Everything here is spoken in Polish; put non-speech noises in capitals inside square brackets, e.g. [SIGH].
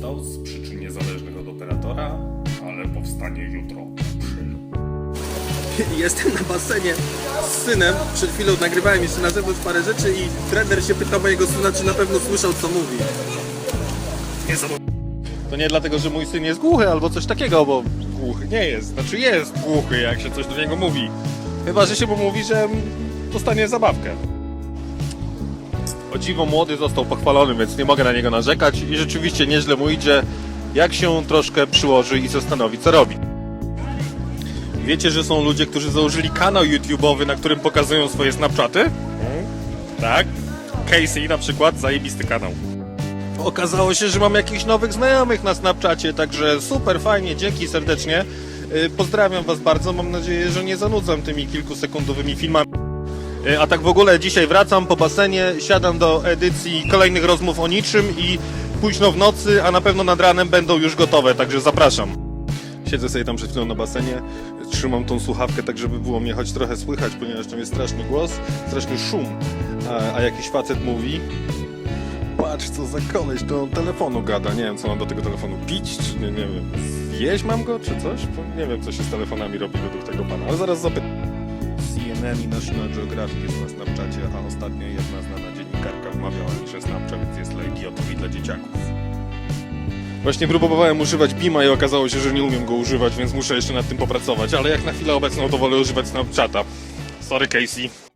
powstał z przyczyn niezależnych od operatora, ale powstanie jutro. [LAUGHS] Jestem na basenie z synem. Przed chwilą nagrywałem jeszcze na zewnątrz parę rzeczy i trener się pyta mojego syna, czy na pewno słyszał, co mówi. To nie dlatego, że mój syn jest głuchy albo coś takiego, bo głuchy nie jest. Znaczy jest głuchy, jak się coś do niego mówi. Chyba, że się mu mówi, że dostanie zabawkę. O dziwo młody został pochwalony, więc nie mogę na niego narzekać i rzeczywiście nieźle mu idzie, jak się troszkę przyłoży i zastanowi, co robi. Wiecie, że są ludzie, którzy założyli kanał YouTube'owy, na którym pokazują swoje Snapchaty? Tak. Casey na przykład, zajebisty kanał. Okazało się, że mam jakichś nowych znajomych na Snapchacie, także super, fajnie, dzięki serdecznie. Yy, Pozdrawiam Was bardzo, mam nadzieję, że nie zanudzam tymi kilkusekundowymi filmami. Yy, A tak w ogóle dzisiaj wracam po basenie, siadam do edycji kolejnych rozmów o niczym i późno w nocy, a na pewno nad ranem będą już gotowe, także zapraszam. Siedzę sobie tam przed chwilą na basenie, trzymam tą słuchawkę tak, żeby było mnie choć trochę słychać, ponieważ tam jest straszny głos, straszny szum, a, a jakiś facet mówi Patrz co za koleś, on telefonu gada. Nie wiem, co mam do tego telefonu pić, czy nie, nie wiem, zjeść mam go, czy coś? Nie wiem, co się z telefonami robi według tego pana, ale zaraz zapytam. CNN i National Geographic jest na Snapchacie, a ostatnio jedna znana dziennikarka wmawiała mi, że Snapchat jest dla idiotów i dla dzieciaków. Właśnie próbowałem używać Bima i okazało się, że nie umiem go używać, więc muszę jeszcze nad tym popracować, ale jak na chwilę obecną to wolę używać Snapchata. Sorry Casey.